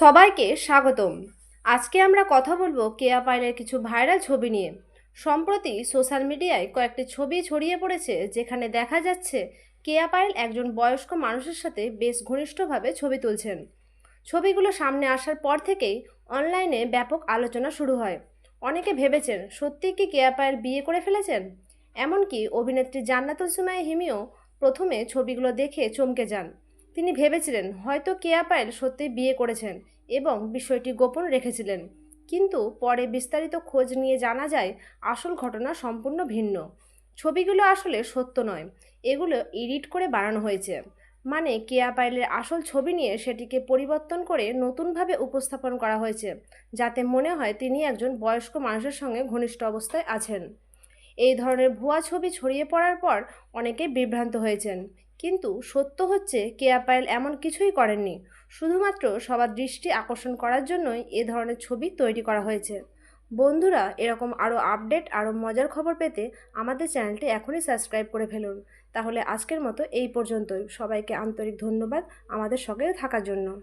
সবাইকে স্বাগতম। আজকে আমরা কথা বলব কেয়া পাইলের কিছু ভাইরাল ছবি নিয়ে। সম্প্রতি সোশ্যাল মিডিয়ায় কয়েকটি ছবি ছড়িয়ে পড়েছে, যেখানে দেখা যাচ্ছে কেয়া পাইল একজন বয়স্ক মানুষের সাথে বেশ ঘনিষ্ঠভাবে ছবি তুলছেন। ছবিগুলো সামনে আসার পর থেকেই অনলাইনে ব্যাপক আলোচনা শুরু হয়। অনেকে ভেবেছেন, সত্যি কি কেয়া পায়েল বিয়ে করে ফেলেছেন? এমনকি অভিনেত্রী জান্নাতুল সুমাই হিমিও প্রথমে ছবিগুলো দেখে চমকে যান। তিনি ভেবেছিলেন হয়তো কেয়া পায়েল সত্যিই বিয়ে করেছেন এবং বিষয়টি গোপন রেখেছিলেন। কিন্তু পরে বিস্তারিত খোঁজ নিয়ে জানা যায়, আসল ঘটনা সম্পূর্ণ ভিন্ন। ছবিগুলো আসলে সত্য নয়, এগুলো এডিট করে বানানো হয়েছে। মানে কেয়া পাইলের আসল ছবি নিয়ে সেটিকে পরিবর্তন করে নতুনভাবে উপস্থাপন করা হয়েছে, যাতে মনে হয় তিনি একজন বয়স্ক মানুষের সঙ্গে ঘনিষ্ঠ অবস্থায় আছেন। এই ধরনের ভুয়া ছবি ছড়িয়ে পড়ার পর অনেকে বিভ্রান্ত হয়েছেন। কিন্তু সত্য হচ্ছে কেয়া পায়েল এমন কিছুই করেননি। শুধুমাত্র সবার দৃষ্টি আকর্ষণ করার জন্যই এ ধরনের ছবি তৈরি করা হয়েছে। বন্ধুরা, এরকম আরও আপডেট, আরও মজার খবর পেতে আমাদের চ্যানেলটি এখনই সাবস্ক্রাইব করে ফেলুন। তাহলে আজকের মতো এই পর্যন্তই। সবাইকে আন্তরিক ধন্যবাদ আমাদের সঙ্গে থাকার জন্য।